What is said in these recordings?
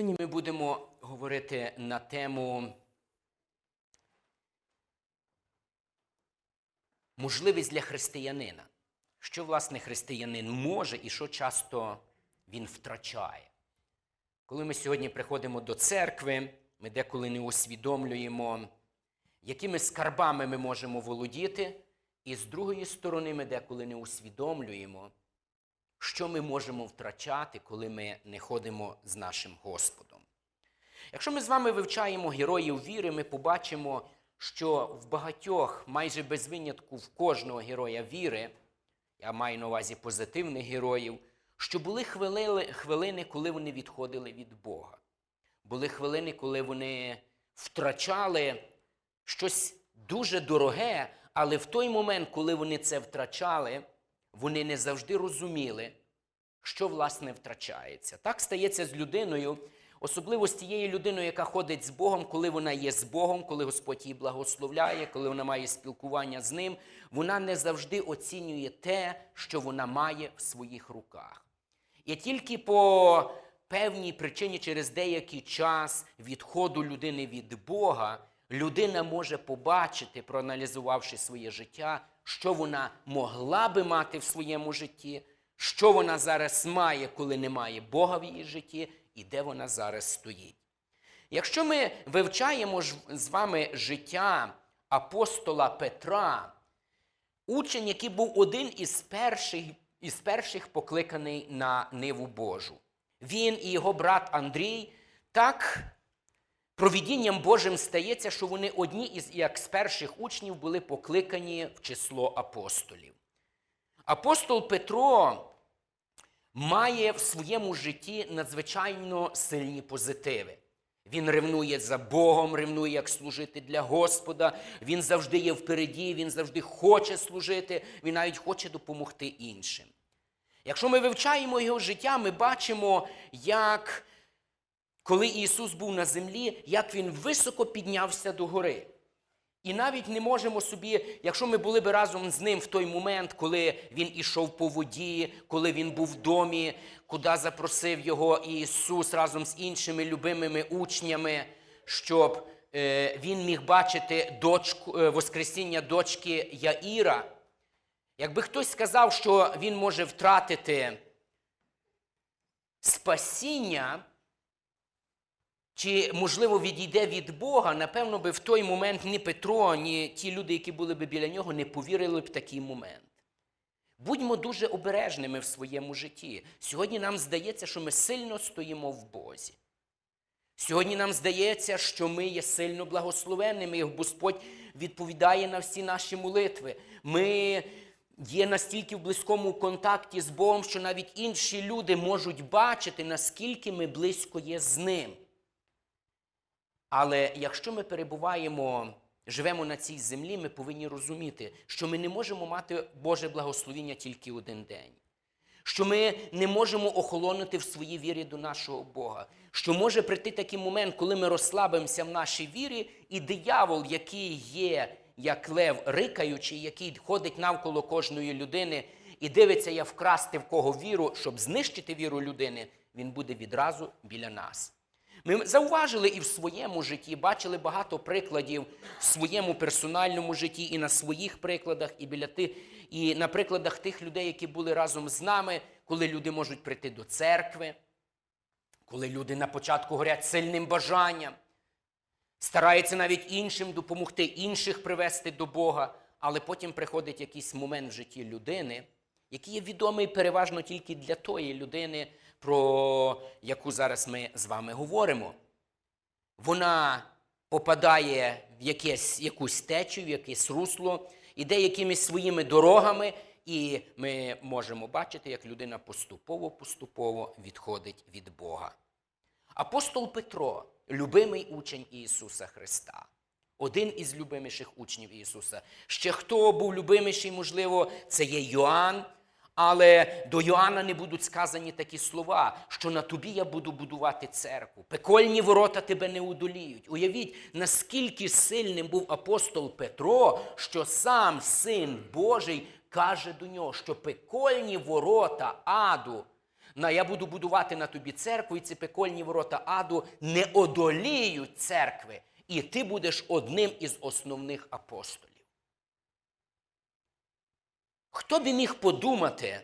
Сьогодні ми будемо говорити на тему можливість для християнина. Що, власне, християнин може і що часто він втрачає. Коли ми сьогодні приходимо до церкви, ми деколи не усвідомлюємо, якими скарбами ми можемо володіти, і з другої сторони, ми деколи не усвідомлюємо, що ми можемо втрачати, коли ми не ходимо з нашим Господом. Якщо ми з вами вивчаємо героїв віри, ми побачимо, що в багатьох, майже без винятку, в кожного героя віри, я маю на увазі позитивних героїв, що були хвилини, коли вони відходили від Бога. Були хвилини, коли вони втрачали щось дуже дороге, але в той момент, коли вони це втрачали, вони не завжди розуміли, що власне втрачається. Так стається з людиною, особливо з тією людиною, яка ходить з Богом, коли вона є з Богом, коли Господь її благословляє, коли вона має спілкування з ним, вона не завжди оцінює те, що вона має в своїх руках. І тільки по певній причині, через деякий час відходу людини від Бога, людина може побачити, проаналізувавши своє життя, що вона могла би мати в своєму житті, що вона зараз має, коли немає Бога в її житті, і де вона зараз стоїть. Якщо ми вивчаємо з вами життя апостола Петра, учень, який був один із перших, із перших покликаний на Ниву Божу. Він і його брат Андрій так провідінням Божим стається, що вони одні із як з перших учнів були покликані в число апостолів. Апостол Петро має в своєму житті надзвичайно сильні позитиви. Він ревнує за Богом, ревнує, як служити для Господа. Він завжди є впереді, він завжди хоче служити, він навіть хоче допомогти іншим. Якщо ми вивчаємо його життя, ми бачимо, як коли Ісус був на землі, як Він високо піднявся до гори. І навіть не можемо собі, якщо ми були би разом з ним в той момент, коли він ішов по воді, коли він був в домі, куди запросив його Ісус разом з іншими любимими учнями, щоб е, він міг бачити дочку, е, Воскресіння дочки Яїра. Якби хтось сказав, що він може втратити спасіння, чи, можливо, відійде від Бога, напевно, би в той момент ні Петро, ні ті люди, які були б біля нього, не повірили б в такий момент. Будьмо дуже обережними в своєму житті. Сьогодні нам здається, що ми сильно стоїмо в Бозі. Сьогодні нам здається, що ми є сильно благословенними, і Господь відповідає на всі наші молитви. Ми є настільки в близькому контакті з Богом, що навіть інші люди можуть бачити, наскільки ми близько є з Ним. Але якщо ми перебуваємо, живемо на цій землі, ми повинні розуміти, що ми не можемо мати Боже благословіння тільки один день. Що ми не можемо охолонути в своїй вірі до нашого Бога. Що може прийти такий момент, коли ми розслабимося в нашій вірі, і диявол, який є, як лев рикаючий, який ходить навколо кожної людини і дивиться, як вкрасти в кого віру, щоб знищити віру людини, він буде відразу біля нас. Ми зауважили і в своєму житті, бачили багато прикладів в своєму персональному житті, і на своїх прикладах, і біля тих, і на прикладах тих людей, які були разом з нами, коли люди можуть прийти до церкви, коли люди на початку горять сильним бажанням, стараються навіть іншим допомогти, інших привести до Бога, але потім приходить якийсь момент в житті людини, який є відомий переважно тільки для тої людини, про яку зараз ми з вами говоримо. Вона попадає в якесь, якусь течію, в якесь русло, іде якимись своїми дорогами, і ми можемо бачити, як людина поступово-поступово відходить від Бога. Апостол Петро, любимий учень Ісуса Христа, один із любиміших учнів Ісуса. Ще хто був любиміший, можливо, це є Йоанн. Але до Йоанна не будуть сказані такі слова, що на тобі я буду будувати церкву. Пекольні ворота тебе не удоліють. Уявіть, наскільки сильним був апостол Петро, що сам син Божий каже до нього, що пекольні ворота аду на я буду будувати на тобі церкву, і ці пекольні ворота аду не одоліють церкви, і ти будеш одним із основних апостолів. Хто би міг подумати,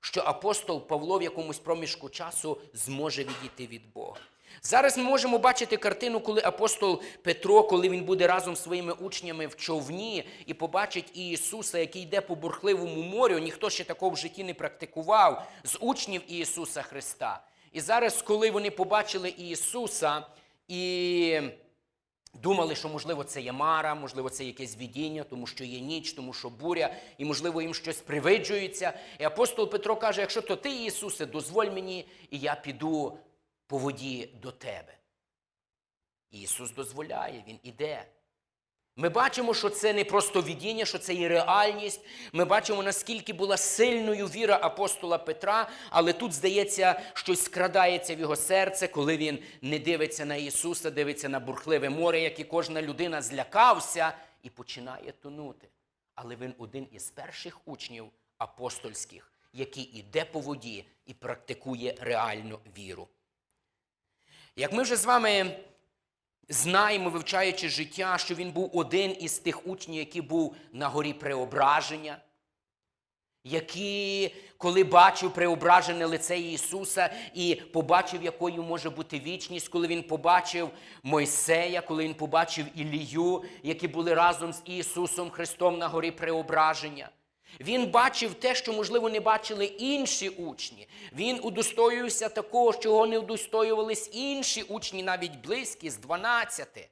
що апостол Павло в якомусь проміжку часу зможе відійти від Бога? Зараз ми можемо бачити картину, коли апостол Петро, коли він буде разом з своїми учнями в човні і побачить Ісуса, який йде по бурхливому морю, ніхто ще такого в житті не практикував з учнів Ісуса Христа. І зараз, коли вони побачили Ісуса і Думали, що, можливо, це є мара, можливо, це якесь видіння, тому що є ніч, тому що буря, і, можливо, їм щось привиджується. І апостол Петро каже: якщо то ти, Ісусе, дозволь мені, і я піду по воді до тебе. Ісус дозволяє, Він іде. Ми бачимо, що це не просто видіння, що це є реальність. Ми бачимо, наскільки була сильною віра апостола Петра, але тут, здається, щось скрадається в його серце, коли він не дивиться на Ісуса, дивиться на бурхливе море, як і кожна людина злякався і починає тонути. Але він один із перших учнів апостольських, який іде по воді і практикує реальну віру. Як ми вже з вами знаємо, вивчаючи життя, що він був один із тих учнів, який був на горі преображення, який, коли бачив преображене лице Ісуса і побачив, якою може бути вічність, коли він побачив Мойсея, коли він побачив Ілію, які були разом з Ісусом Христом на горі преображення. Він бачив те, що, можливо, не бачили інші учні. Він удостоювався такого, чого не удостоювались інші учні, навіть близькі, з 12.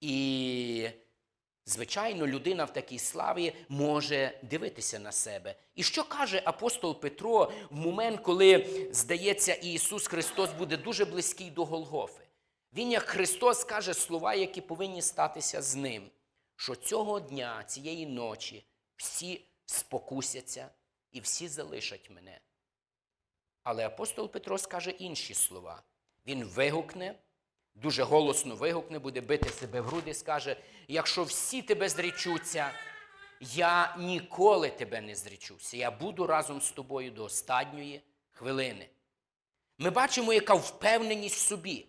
І, звичайно, людина в такій славі може дивитися на себе. І що каже апостол Петро в момент, коли, здається, Ісус Христос буде дуже близький до Голгофи? Він, як Христос, каже слова, які повинні статися з ним, що цього дня, цієї ночі, всі спокусяться і всі залишать мене. Але апостол Петро скаже інші слова. Він вигукне, дуже голосно вигукне, буде бити себе в груди і скаже: якщо всі тебе зречуться, я ніколи тебе не зречуся. Я буду разом з тобою до останньої хвилини. Ми бачимо, яка впевненість в собі.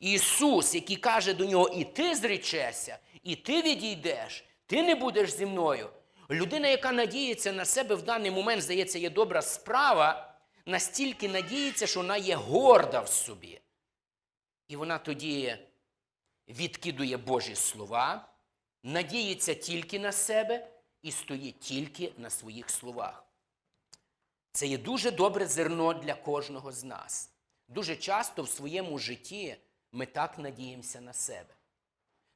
Ісус, який каже до нього, і ти зречешся, і ти відійдеш, ти не будеш зі мною. Людина, яка надіється на себе в даний момент, здається, є добра справа, настільки надіється, що вона є горда в собі. І вона тоді відкидує Божі слова, надіється тільки на себе і стоїть тільки на своїх словах. Це є дуже добре зерно для кожного з нас. Дуже часто в своєму житті ми так надіємося на себе.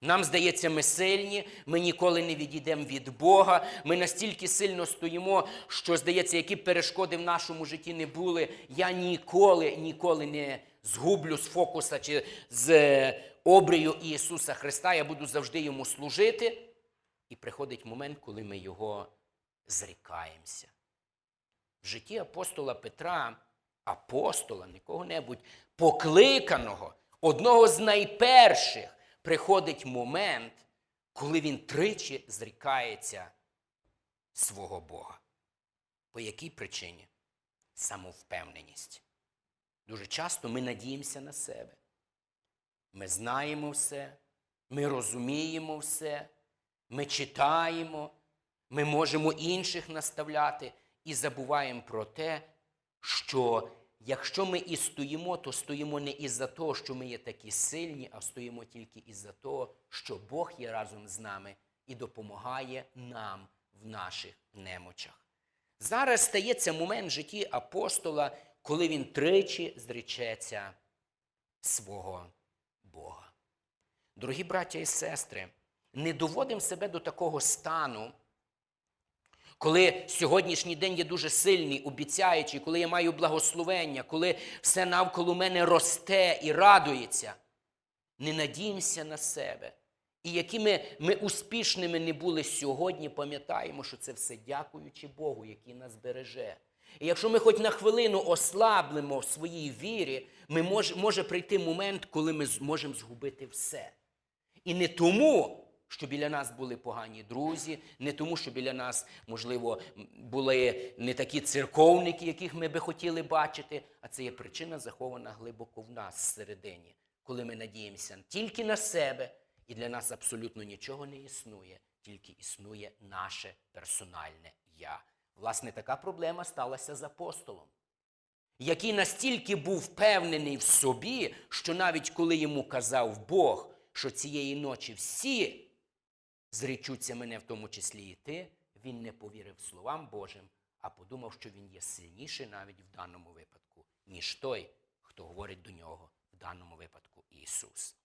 Нам здається, ми сильні, ми ніколи не відійдемо від Бога. Ми настільки сильно стоїмо, що здається, які б перешкоди в нашому житті не були, я ніколи, ніколи не згублю з фокуса чи з е, обрію Ісуса Христа. Я буду завжди йому служити. І приходить момент, коли ми його зрікаємося. В житті апостола Петра, апостола, не кого-небудь, покликаного, одного з найперших приходить момент, коли він тричі зрікається свого Бога. По якій причині? Самовпевненість. Дуже часто ми надіємося на себе. Ми знаємо все, ми розуміємо все, ми читаємо, ми можемо інших наставляти і забуваємо про те, що якщо ми і стоїмо, то стоїмо не із-за того, що ми є такі сильні, а стоїмо тільки із-за того, що Бог є разом з нами і допомагає нам в наших немочах. Зараз стається момент в житті апостола, коли він тричі зречеться свого Бога. Дорогі браття і сестри, не доводимо себе до такого стану, коли сьогоднішній день є дуже сильний, обіцяючий, коли я маю благословення, коли все навколо мене росте і радується, не надіємося на себе. І якими ми успішними не були сьогодні, пам'ятаємо, що це все дякуючи Богу, який нас береже. І якщо ми хоч на хвилину ослаблемо в своїй вірі, ми мож, може прийти момент, коли ми зможемо згубити все. І не тому, що біля нас були погані друзі, не тому, що біля нас, можливо, були не такі церковники, яких ми би хотіли бачити, а це є причина захована глибоко в нас всередині, коли ми надіємося тільки на себе, і для нас абсолютно нічого не існує, тільки існує наше персональне я. Власне, така проблема сталася з апостолом який настільки був впевнений в собі, що навіть коли йому казав Бог, що цієї ночі всі зречуться мене, в тому числі і ти, він не повірив словам Божим, а подумав, що він є сильніший навіть в даному випадку, ніж той, хто говорить до нього в даному випадку Ісус.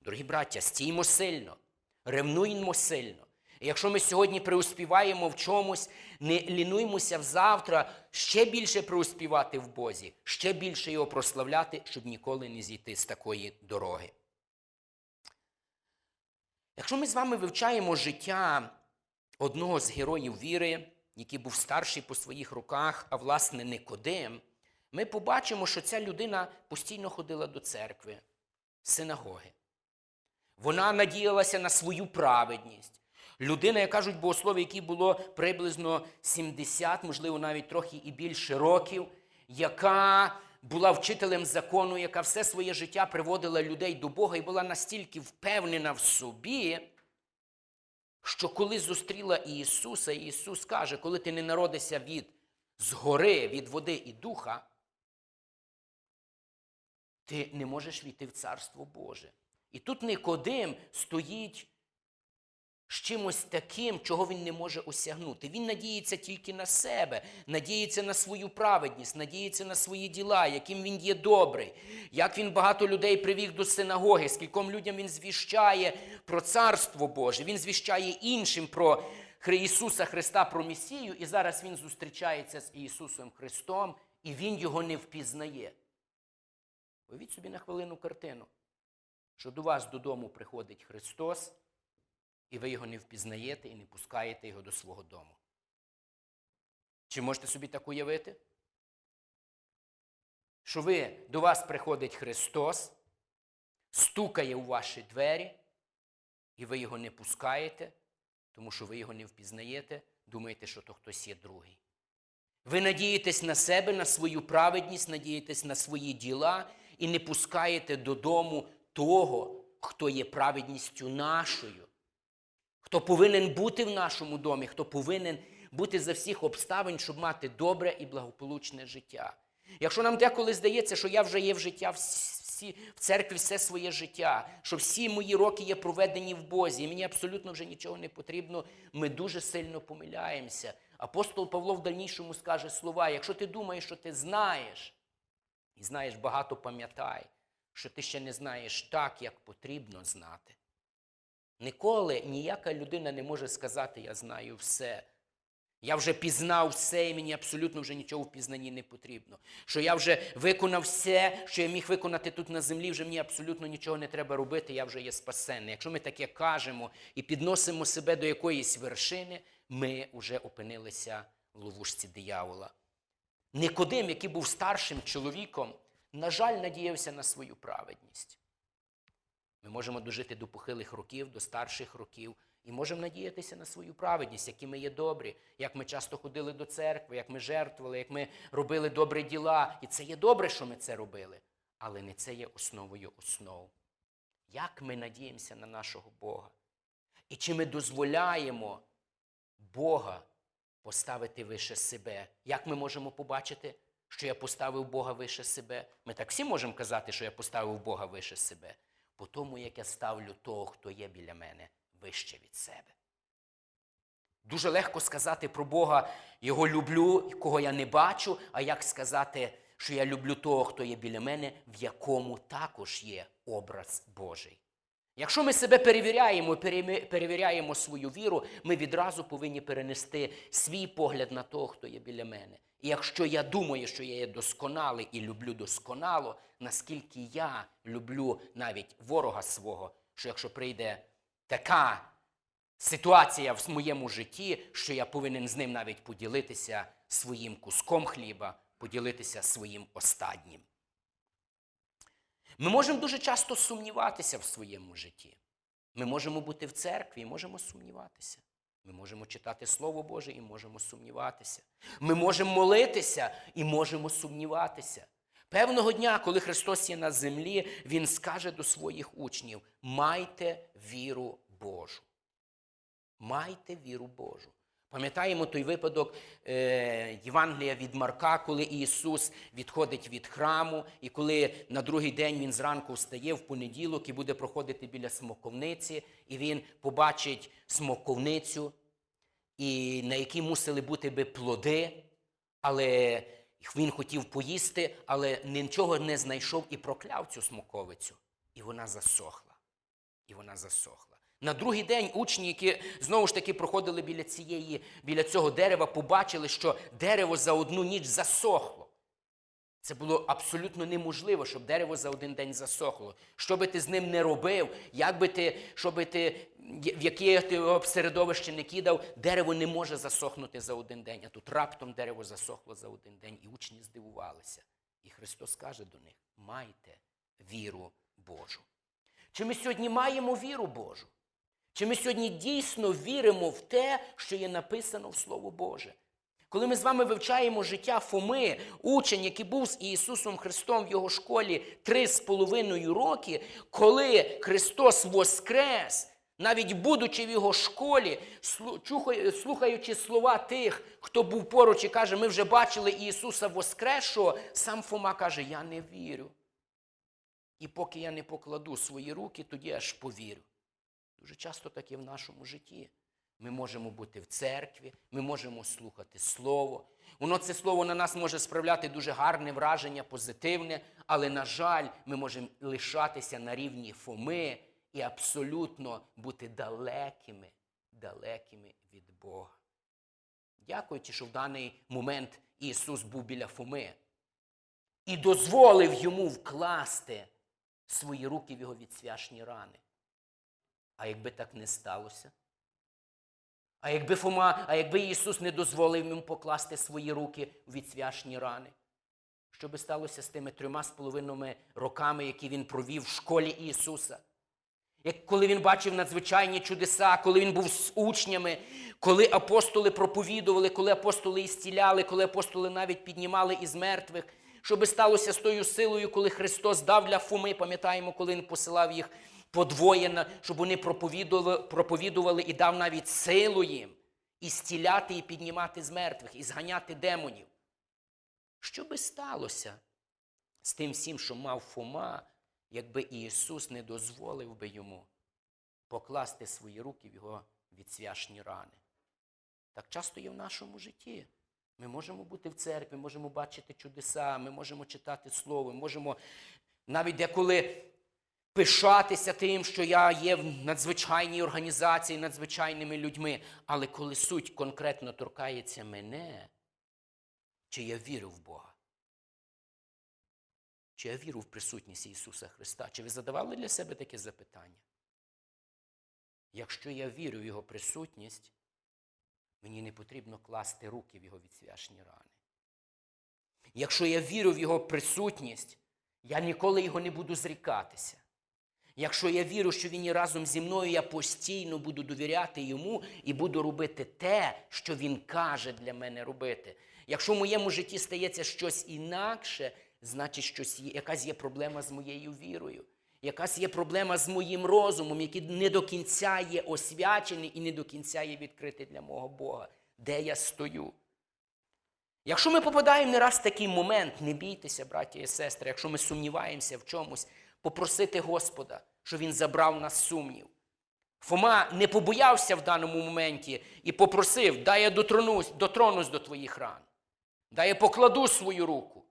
Дорогі браття, стіймо сильно, ревнуймо сильно. Якщо ми сьогодні преуспіваємо в чомусь, не лінуймося взавтра ще більше преуспівати в Бозі, ще більше його прославляти, щоб ніколи не зійти з такої дороги. Якщо ми з вами вивчаємо життя одного з героїв віри, який був старший по своїх руках, а власне Никодим, ми побачимо, що ця людина постійно ходила до церкви, синагоги. Вона надіялася на свою праведність. Людина, як кажуть богослови, якій було приблизно 70, можливо, навіть трохи і більше років, яка була вчителем закону, яка все своє життя приводила людей до Бога і була настільки впевнена в собі, що коли зустріла Ісуса, Ісус каже, коли ти не народишся від згори, від води і духа, ти не можеш війти в Царство Боже. І тут Никодим стоїть з чимось таким, чого він не може осягнути. Він надіється тільки на себе, надіється на свою праведність, надіється на свої діла, яким він є добрий, як він багато людей привів до синагоги, скільком людям він звіщає про Царство Боже, він звіщає іншим про Ісуса Христа, про Месію, і зараз він зустрічається з Ісусом Христом, і він його не впізнає. Уявіть собі на хвилину картину, що до вас додому приходить Христос, і ви його не впізнаєте і не пускаєте його до свого дому. Чи можете собі так уявити? Що ви до вас приходить Христос, стукає у ваші двері, і ви його не пускаєте, тому що ви його не впізнаєте, думаєте, що то хтось є другий. Ви надієтесь на себе, на свою праведність, надієтесь на свої діла і не пускаєте додому того, хто є праведністю нашою, хто повинен бути в нашому домі, хто повинен бути за всіх обставин, щоб мати добре і благополучне життя. Якщо нам деколи здається, що я вже є в життя всі, в церкві все своє життя, що всі мої роки є проведені в Бозі, і мені абсолютно вже нічого не потрібно, ми дуже сильно помиляємося. Апостол Павло в дальнішому скаже слова: якщо ти думаєш, що ти знаєш, і знаєш багато, пам'ятай, що ти ще не знаєш так, як потрібно знати. Ніколи ніяка людина не може сказати, я знаю все. Я вже пізнав все, і мені абсолютно вже нічого в пізнанні не потрібно. Що я вже виконав все, що я міг виконати тут на землі, вже мені абсолютно нічого не треба робити, я вже є спасенний. Якщо ми таке кажемо і підносимо себе до якоїсь вершини, ми вже опинилися в ловушці диявола. Никодим, який був старшим чоловіком, на жаль, надіявся на свою праведність. Ми можемо дожити до похилих років, до старших років, і можемо надіятися на свою праведність, які ми є добрі, як ми часто ходили до церкви, як ми жертвували, як ми робили добрі діла. І це є добре, що ми це робили, але не це є основою основ. Як ми надіємося на нашого Бога? І чи ми дозволяємо Бога поставити вище себе? Як ми можемо побачити, що я поставив Бога вище себе? Ми так всі можемо казати, що я поставив Бога вище себе, по тому, як я ставлю того, хто є біля мене, вище від себе. Дуже легко сказати про Бога, його люблю, кого я не бачу, а як сказати, що я люблю того, хто є біля мене, в якому також є образ Божий. Якщо ми себе перевіряємо, перевіряємо свою віру, ми відразу повинні перенести свій погляд на того, хто є біля мене. І якщо я думаю, що я є досконалий і люблю досконало, наскільки я люблю навіть ворога свого, що якщо прийде така ситуація в моєму житті, що я повинен з ним навіть поділитися своїм куском хліба, поділитися своїм останнім. Ми можемо дуже часто сумніватися в своєму житті. Ми можемо бути в церкві і можемо сумніватися. Ми можемо читати Слово Боже і можемо сумніватися. Ми можемо молитися і можемо сумніватися. Певного дня, коли Христос є на землі, Він скаже до своїх учнів: майте віру Божу. Майте віру Божу. Пам'ятаємо той випадок е, Євангелія від Марка, коли Ісус відходить від храму, і коли на другий день Він зранку встає в понеділок і буде проходити біля смоковниці, і Він побачить смоковницю, і на якій мусили бути би плоди, але він хотів поїсти, але нічого не знайшов і прокляв цю смоковицю. І вона засохла. І вона засохла. На другий день учні, які знову ж таки проходили біля цієї, біля цього дерева, побачили, що дерево за одну ніч засохло. Це було абсолютно неможливо, щоб дерево за один день засохло. Що би ти з ним не робив, як би ти, що ти, в яке ти його середовище не кидав, дерево не може засохнути за один день. А тут раптом дерево засохло за один день, і учні здивувалися. І Христос каже до них: майте віру Божу. Чи ми сьогодні маємо віру Божу? Чи ми сьогодні дійсно віримо в те, що є написано в Слово Боже? Коли ми з вами вивчаємо життя Фоми, учень, який був з Ісусом Христом в його школі три з половиною роки, коли Христос воскрес, навіть будучи в його школі, слухаючи слова тих, хто був поруч і каже, ми вже бачили Ісуса Воскресшого, сам Фома каже, я не вірю. І поки я не покладу свої руки, тоді аж повірю. Дуже часто так і в нашому житті. Ми можемо бути в церкві, ми можемо слухати Слово. Воно це слово на нас може справляти дуже гарне враження, позитивне, але, на жаль, ми можемо лишатися на рівні Фоми і абсолютно бути далекими, далекими від Бога. Дякуючи, що в даний момент Ісус був біля Фоми і дозволив йому вкласти свої руки в його відсвяшні рани. А якби так не сталося? А якби Фома, а якби Ісус не дозволив йому покласти свої руки в відсвяшні рани? Що би сталося з тими трьома з половинами роками, які він провів в школі Ісуса? Як коли він бачив надзвичайні чудеса, коли він був з учнями, коли апостоли проповідували, коли апостоли ісціляли, коли апостоли навіть піднімали із мертвих, що би сталося з тою силою, коли Христос дав для Фоми, пам'ятаємо, коли Він посилав їх подвоєно, щоб вони проповідували, проповідували і дав навіть силу їм і стіляти, і піднімати з мертвих, і зганяти демонів. Що би сталося з тим всім, що мав Фома, якби Ісус не дозволив би йому покласти свої руки в його відсвяшні рани? Так часто є в нашому житті. Ми можемо бути в церкві, можемо бачити чудеса, ми можемо читати Слово, можемо навіть деколи пишатися тим, що я є в надзвичайній організації, надзвичайними людьми. Але коли суть конкретно торкається мене, чи я вірю в Бога? Чи я вірю в присутність Ісуса Христа? Чи ви задавали для себе таке запитання? Якщо я вірю в Його присутність, мені не потрібно класти руки в Його відсвяшні рани. Якщо я вірю в Його присутність, я ніколи його не буду зрікатися. Якщо я вірю, що він є разом зі мною, я постійно буду довіряти йому і буду робити те, що він каже для мене робити. Якщо в моєму житті стається щось інакше, значить, щось є, якась є проблема з моєю вірою, якась є проблема з моїм розумом, який не до кінця є освячений і не до кінця є відкритий для мого Бога. Де я стою? Якщо ми попадаємо не раз в такий момент, не бійтеся, браті і сестри, якщо ми сумніваємося в чомусь, попросити Господа, щоб Він забрав нас сумнів. Фома не побоявся в даному моменті і попросив, дай я дотронусь, дотронусь до твоїх ран, дай я покладу свою руку.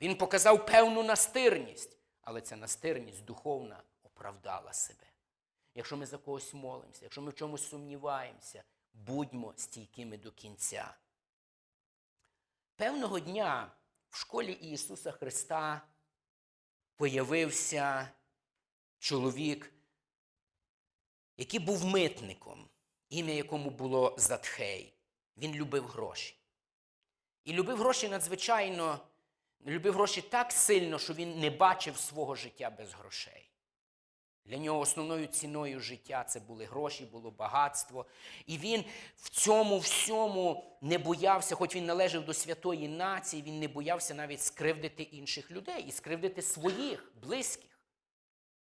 Він показав певну настирність, але ця настирність духовна оправдала себе. Якщо ми за когось молимося, якщо ми в чомусь сумніваємося, будьмо стійкими до кінця. Певного дня в школі Ісуса Христа появився чоловік, який був митником, ім'я якому було Затхей. Він любив гроші. І любив гроші надзвичайно, любив гроші так сильно, що він не бачив свого життя без грошей. Для нього основною ціною життя це були гроші, було багатство. І він в цьому всьому не боявся, хоч він належав до святої нації, він не боявся навіть скривдити інших людей і скривдити своїх близьких.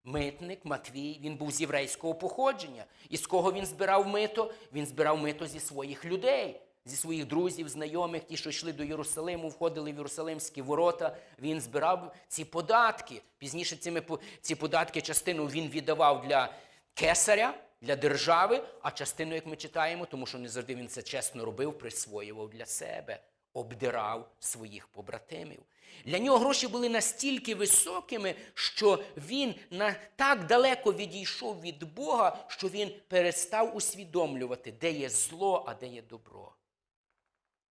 Митник Матвій, він був з єврейського походження. І з кого він збирав мито? Він збирав мито зі своїх людей, зі своїх друзів, знайомих, ті, що йшли до Єрусалиму, входили в Єрусалимські ворота. Він збирав ці податки. Пізніше цими, ці податки частину він віддавав для кесаря, для держави, а частину, як ми читаємо, тому що не завжди він це чесно робив, присвоював для себе, обдирав своїх побратимів. Для нього гроші були настільки високими, що він на так далеко відійшов від Бога, що він перестав усвідомлювати, де є зло, а де є добро.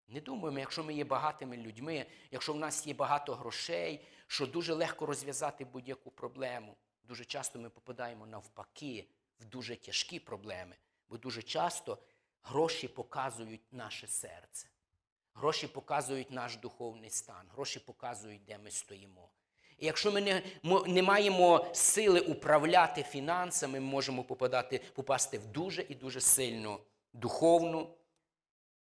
Не думаємо, якщо ми є багатими людьми, якщо в нас є багато грошей, що дуже легко розв'язати будь-яку проблему. Дуже часто ми попадаємо навпаки в дуже тяжкі проблеми, бо дуже часто гроші показують наше серце. Гроші показують наш духовний стан, гроші показують, де ми стоїмо. І якщо ми не, не маємо сили управляти фінансами, ми можемо попадати, попасти в дуже і дуже сильну духовну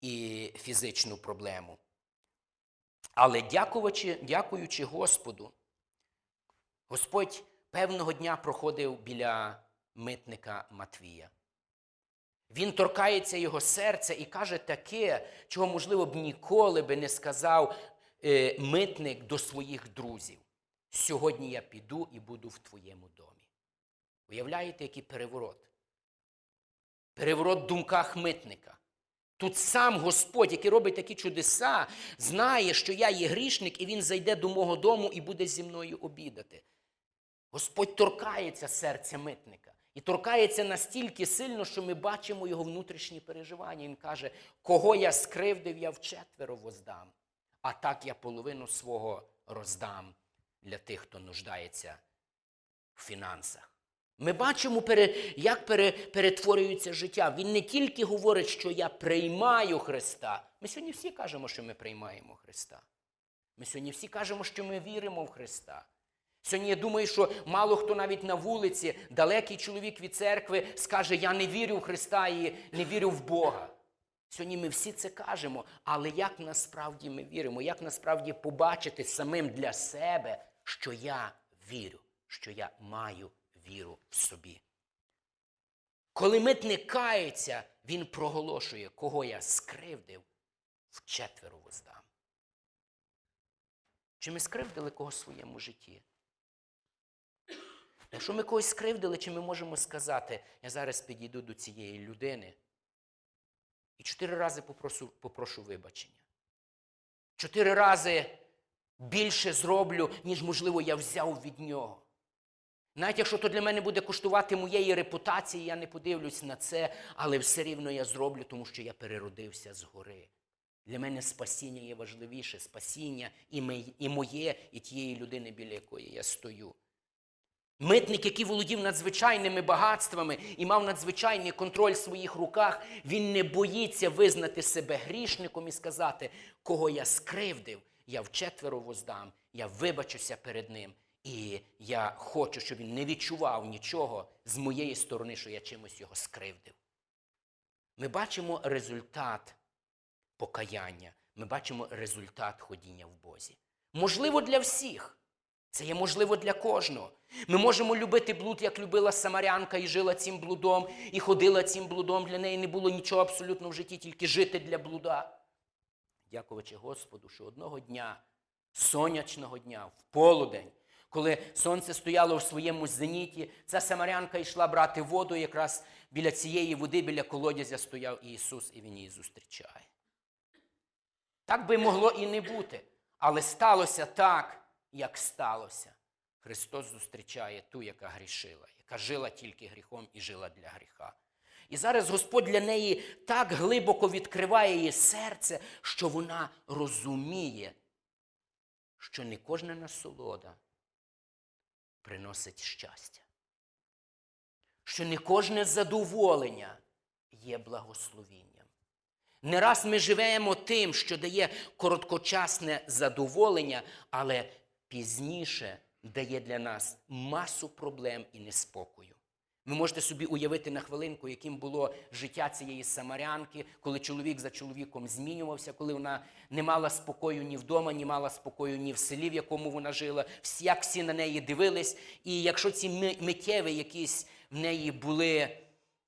і фізичну проблему. Але дякуючи, дякуючи Господу, Господь певного дня проходив біля митника Матвія. Він торкається його серця і каже таке, чого, можливо, б ніколи би не сказав е, митник до своїх друзів. Сьогодні я піду і буду в твоєму домі. Уявляєте, який переворот? Переворот в думках митника. Тут сам Господь, який робить такі чудеса, знає, що я є грішник, і він зайде до мого дому і буде зі мною обідати. Господь торкається серця митника. І торкається настільки сильно, що ми бачимо його внутрішні переживання. Він каже, кого я скривдив, я вчетверо воздам, а так я половину свого роздам для тих, хто нуждається в фінансах. Ми бачимо, як перетворюється життя. Він не тільки говорить, що я приймаю Христа. Ми сьогодні всі кажемо, що ми приймаємо Христа. Ми сьогодні всі кажемо, що ми віримо в Христа. Сьогодні я думаю, що мало хто навіть на вулиці, далекий чоловік від церкви, скаже, я не вірю в Христа і не вірю в Бога. Сьогодні ми всі це кажемо, але як насправді ми віримо, як насправді побачити самим для себе, що я вірю, що я маю віру в собі. Коли митник кається, він проголошує, кого я скривдив, вчетверо воздам. Чи ми скривдили когось в своєму житті? Якщо ми когось скривдили, чи ми можемо сказати, я зараз підійду до цієї людини і чотири рази попрошу, попрошу вибачення. Чотири рази більше зроблю, ніж, можливо, я взяв від нього. Навіть якщо то для мене буде коштувати моєї репутації, я не подивлюсь на це, але все рівно я зроблю, тому що я переродився згори. Для мене спасіння є важливіше, спасіння і моє, і тієї людини, біля якої я стою. Митник, який володів надзвичайними багатствами і мав надзвичайний контроль в своїх руках, він не боїться визнати себе грішником і сказати, кого я скривдив, я вчетверо воздам, я вибачуся перед ним. І я хочу, щоб він не відчував нічого з моєї сторони, що я чимось його скривдив. Ми бачимо результат покаяння, ми бачимо результат ходіння в Бозі. Можливо, для всіх. Це є можливо для кожного. Ми можемо любити блуд, як любила самарянка і жила цим блудом, і ходила цим блудом. Для неї не було нічого абсолютно в житті, тільки жити для блуда. Дякувачи Господу, що одного дня, сонячного дня, в полудень, коли сонце стояло в своєму зеніті, ця самарянка йшла брати воду, якраз біля цієї води, біля колодязя стояв Ісус, і Він її зустрічає. Так би могло і не бути. Але сталося так, як сталося. Христос зустрічає ту, яка грішила, яка жила тільки гріхом і жила для гріха. І зараз Господь для неї так глибоко відкриває її серце, що вона розуміє, що не кожна насолода приносить щастя, що не кожне задоволення є благословінням. Не раз ми живемо тим, що дає короткочасне задоволення, але пізніше дає для нас масу проблем і неспокою. Ви можете собі уявити на хвилинку, яким було життя цієї самарянки, коли чоловік за чоловіком змінювався, коли вона не мала спокою ні вдома, ні мала спокою ні в селі, в якому вона жила. Як всі на неї дивились. І якщо ці миттєві якісь в неї були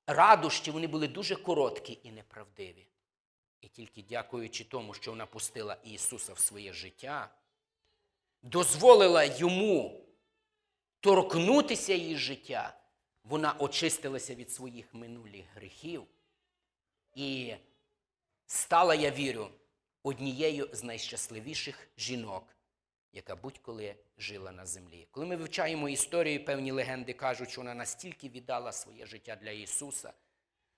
радощі, вони були дуже короткі і неправдиві. І тільки дякуючи тому, що вона пустила Ісуса в своє життя, дозволила йому торкнутися її життя, вона очистилася від своїх минулих гріхів і стала, я вірю, однією з найщасливіших жінок, яка будь-коли жила на землі. Коли ми вивчаємо історію, певні легенди кажуть, що вона настільки віддала своє життя для Ісуса,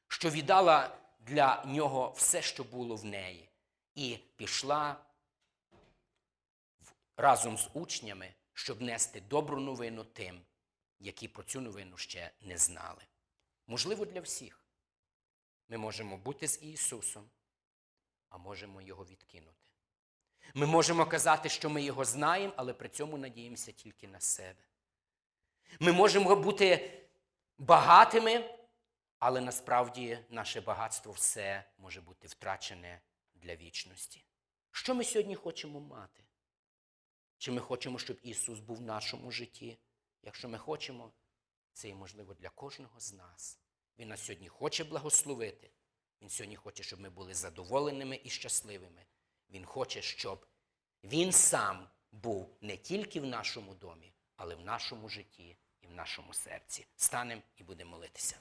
що віддала для нього все, що було в неї, і пішла разом з учнями, щоб нести добру новину тим, які про цю новину ще не знали. Можливо, для всіх. Ми можемо бути з Ісусом, а можемо Його відкинути. Ми можемо казати, що ми Його знаємо, але при цьому надіємося тільки на себе. Ми можемо бути багатими, але насправді наше багатство все може бути втрачене для вічності. Що ми сьогодні хочемо мати? Чи ми хочемо, щоб Ісус був в нашому житті? Якщо ми хочемо, це є можливо для кожного з нас. Він нас сьогодні хоче благословити. Він сьогодні хоче, щоб ми були задоволеними і щасливими. Він хоче, щоб Він сам був не тільки в нашому домі, але в нашому житті і в нашому серці. Станемо і будемо молитися.